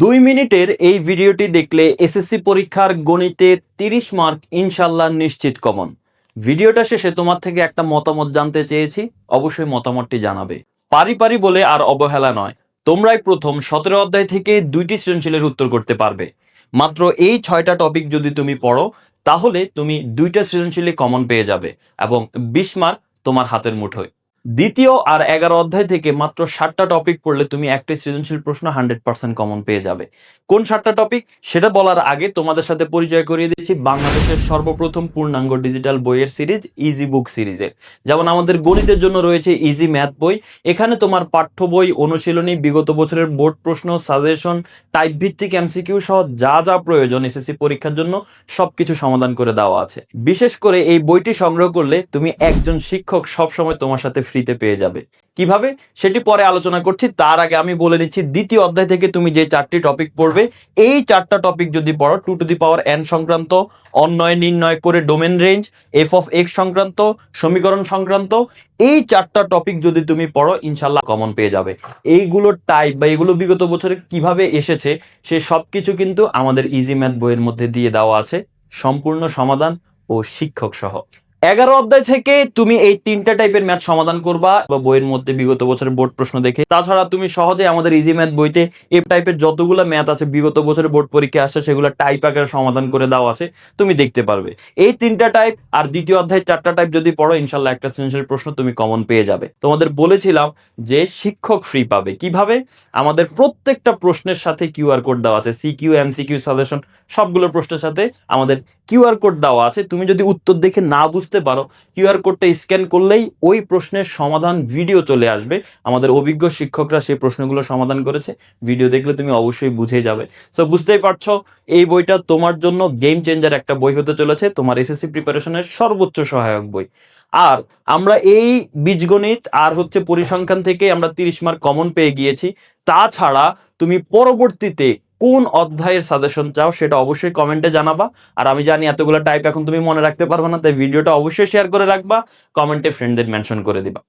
দুই মিনিটের এই ভিডিওটি দেখলে এসএসসি পরীক্ষার গণিতে তিরিশ মার্ক ইনশাল্লাহ নিশ্চিত কমন। ভিডিওটা শেষে তোমার থেকে একটা মতামত জানতে চেয়েছি, অবশ্যই মতামতটি জানাবে। পারি পারি বলে আর অবহেলা নয়, তোমরাই প্রথম সতেরো অধ্যায় থেকে দুইটি সৃজনশীলের উত্তর করতে পারবে। মাত্র এই ছয়টা টপিক যদি তুমি পড়ো, তাহলে তুমি দুইটা সৃজনশীলে কমন পেয়ে যাবে এবং বিশ মার্ক তোমার হাতের মুঠোয়। দ্বিতীয় আর এগারো অধ্যায় থেকে মাত্র ষাটটা টপিক পড়লে তুমি একটা সৃজনশীল প্রশ্ন হান্ড্রেড পার্সেন্ট কমন পেয়ে যাবে। কোন ষাটটা টপিক সেটা বলার আগে তোমাদের সাথে পরিচয় করিয়ে দিচ্ছি বাংলাদেশের সর্বপ্রথম পূর্ণাঙ্গ ডিজিটাল বইয়ের সিরিজ ইজি বুক সিরিজের যেমন আমাদের গণিতের জন্য রয়েছে ইজি ম্যাথ বই। এখানে তোমার পাঠ্য বই, অনুশীলনী, বিগত বছরের বোর্ড প্রশ্ন সাজেশন টাইপ ভিত্তিক এমসিকিউ সহ যা যা প্রয়োজন এসএসসি পরীক্ষার জন্য সবকিছু সমাধান করে দেওয়া আছে। বিশেষ করে এই বইটি সংগ্রহ করলে তুমি একজন শিক্ষক সবসময় তোমার সাথে ফ্রিতে পেয়ে যাবে। কীভাবে? সেটি পরে আলোচনা করছি। তার আগে আমি বলে নিচ্ছি, দ্বিতীয় অধ্যায় থেকে তুমি যে চারটি টপিক পড়বে, এই চারটা টপিক যদি পড়ো two two the power N সংক্রান্ত অন্যয় নির্ণয় করে domain range F of X সংক্রান্ত, সমীকরণ সংক্রান্ত, এই চারটা টপিক যদি তুমি পড়ো ইনশাল্লাহ কমন পেয়ে যাবে। এইগুলো টাইপ বা এগুলো বিগত বছরে কীভাবে এসেছে, সে সব কিছু কিন্তু আমাদের ইজি ম্যাথ বইয়ের মধ্যে দিয়ে দেওয়া আছে। সম্পূর্ণ সমাধান ও শিক্ষক সহ। এগারো অধ্যায় থেকে তুমি এই তিনটা টাইপের ম্যাথ সমাধান করবা বা বইয়ের মধ্যে বিগত বছরের বোর্ড প্রশ্ন দেখে। তাছাড়া তুমি সহজে আমাদের ইজি ম্যাথ বইতে এই টাইপের যতগুলো ম্যাথ আছে, বিগত বছরের বোর্ড পরীক্ষা আসছে সেগুলো টাইপ আকারে সমাধান করে দেওয়া আছে, তুমি দেখতে পারবে। এই তিনটা টাইপ আর দ্বিতীয় অধ্যায় চারটা টাইপ যদি পড়ো ইনশাল্লাহ একটা সৃজনশীল প্রশ্ন তুমি কমন পেয়ে যাবে। তোমাদের বলেছিলাম যে শিক্ষক ফ্রি পাবে। কীভাবে? আমাদের প্রত্যেকটা প্রশ্নের সাথে কিউআর কোড দেওয়া আছে C Q M C Q suggestion সবগুলো প্রশ্নের সাথে আমাদের কিউআর কোড দেওয়া আছে। তুমি যদি উত্তর দেখে না বুঝতে পারো। কিউআর কোডটা স্ক্যান করলেই ওই প্রশ্নের সমাধান ভিডিও চলে আসবে। আমাদের অভিজ্ঞ শিক্ষকরা সেই প্রশ্নগুলো সমাধান করেছে। ভিডিও দেখলে তুমি অবশ্যই বুঝে যাবে। সো বুঝতেই পারছ, এই বইটা তোমার জন্য গেম চেঞ্জার একটা বই হতে চলেছে। তোমার এসএসসি প্রিপারেশনের সর্বোচ্চ সহায়ক বই। আর আমরা এই বীজগণিত আর হচ্ছে পরিসংখ্যান থেকে আমরা তিরিশ মার্ক কমন পেয়ে গিয়েছি। তাছাড়া তুমি পরবর্তীতে কোন অধ্যায়ের সাজেশন চাও সেটা অবশ্যই কমেন্টে জানাবা। আর আমি জানি এতগুলো টাইপ এখন তুমি মনে রাখতে পারবে না, তাই ভিডিওটা অবশ্যই শেয়ার করে রাখবা কমেন্টে ফ্রেন্ডদের মেনশন করে দিবা।